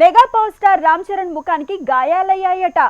Mega power star Ram Charan ముఖానికి గాయాలయ్యాయట.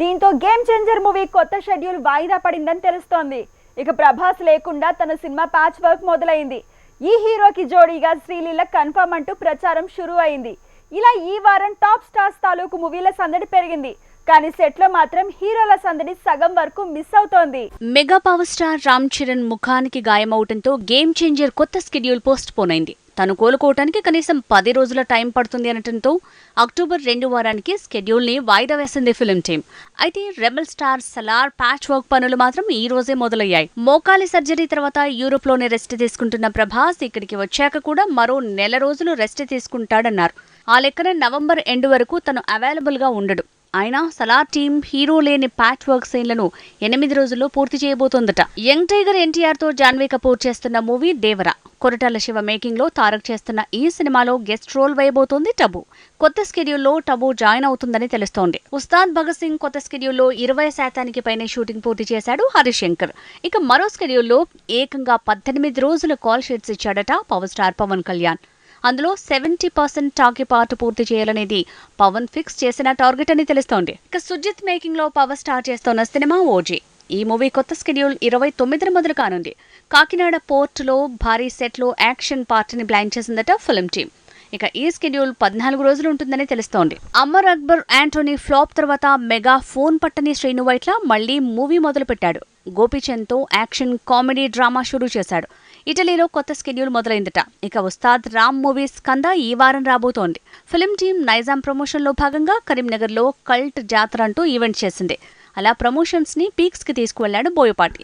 దీంతో గేమ్ చేంజర్ మూవీ కొత్త షెడ్యూల్ వాయిదా పడిందని తెలుస్తోంది. ఇక ప్రభాస్ లేకుండా తన సినిమా ప్యాచ్ వర్క్ మొదలైంది. ఈ హీరోకి జోడీగా శ్రీలీల కన్ఫర్మ్ అంటూ ప్రచారం షురూ అయింది. ఇలా ఈ వారం టాప్ స్టార్స్ తాలూకు మూవీల సందడి పెరిగింది. కానీ సెట్లో మాత్రం హీరోల సందడి సగం వరకు మిస్ అవుతోంది. Mega power star Ram Charan ముఖానికి గాయమవటంతో గేమ్ చేంజర్ కొత్త స్కెడ్యూల్ పోస్ట్ పోన్ అయింది తను కోలుకోవటానికి కనీసం పది రోజుల టైం పడుతుంది అనటంతో అక్టోబర్ రెండు వారానికి స్కెడ్యూల్ని వాయిదా వేసింది ఫిలిం టీం. అయితే rebel star Salaar patch work పనులు మాత్రం ఈ రోజే మొదలయ్యాయి. మోకాలి సర్జరీ తర్వాత యూరోప్లోనే రెస్ట్ తీసుకుంటున్న ప్రభాస్ ఇక్కడికి వచ్చాక కూడా మరో నెల రోజులు రెస్ట్ తీసుకుంటాడన్నారు. ఆ లెక్కన నవంబర్ ఎండ్ వరకు తను అవైలబుల్గా ఉండడు. అయినా సలార్ టీం హీరో లేని ప్యాచ్ వర్క్ సీన్లను ఎనిమిది రోజుల్లో పూర్తి చేయబోతోందట. యంగ్ టైగర్ ఎన్టీఆర్తో జాన్వీ కపూర్ చేస్తున్న మూవీ దేవరా. కొరటాల శివ మేకింగ్లో తారక్ చేస్తున్న ఈ సినిమాలో గెస్ట్ రోల్ వేయబోతోంది టబు. కొత్త స్కెడ్యూల్లో టబు జాయిన్ అవుతుందని తెలుస్తోంది. ఉస్తాద్ భగత్ సింగ్ కొత్త స్కెడ్యూల్లో ఇరవై శాతానికి పైనే షూటింగ్ పూర్తి చేశాడు హరిశంకర్ ఇక మరో స్కెడ్యూల్లో ఏకంగా పద్దెనిమిది రోజుల కాల్ షీట్స్ ఇచ్చాడట పవర్ స్టార్ పవన్ కళ్యాణ్. అందులో సెవెంటీ పర్సెంట్ టాకీ పార్ట్ పూర్తి చేయాలనేది పవన్ ఫిక్స్ చేసిన టార్గెట్ అని తెలుస్తోంది. ఇక సుజిత్ మేకింగ్లో పవర్ స్టార్ చేస్తోన్న సినిమా ఓజీ. ఈ మూవీ కొత్త స్కెడ్యూల్ ఇరవై తొమ్మిదిన మొదలు కానుంది కాకినాడ పోర్టులో భారీ సెట్లో యాక్షన్ పార్ట్ని ప్లాన్ చేసిందట ఫిల్మ్ టీం ఇక ఈ స్కెడ్యూల్ పద్నాలుగు రోజులు ఉంటుందని తెలుస్తోంది. అమర్ అక్బర్ యాంటోనీ ఫ్లాప్ తర్వాత మెగా ఫోన్ పట్టని శ్రీను వైట్ల మళ్ళీ మూవీ మొదలు పెట్టాడు గోపీచంద్తో యాక్షన్ కామెడీ డ్రామా షురూ చేశాడు. ఇటలీలో కొత్త స్కెడ్యూల్ మొదలైందట. ఇక ఉస్తాద్ రామ్ మూవీస్ కంద ఈ వారం రాబోతోంది. ఫిలిం టీం నైజాం ప్రమోషన్లో భాగంగా కరీంనగర్లో కల్ట్ జాతర అంటూ ఈవెంట్ చేసింది. అలా ప్రమోషన్స్ని పీక్స్కి తీసుకువెళ్ళాడు బోయపాటి.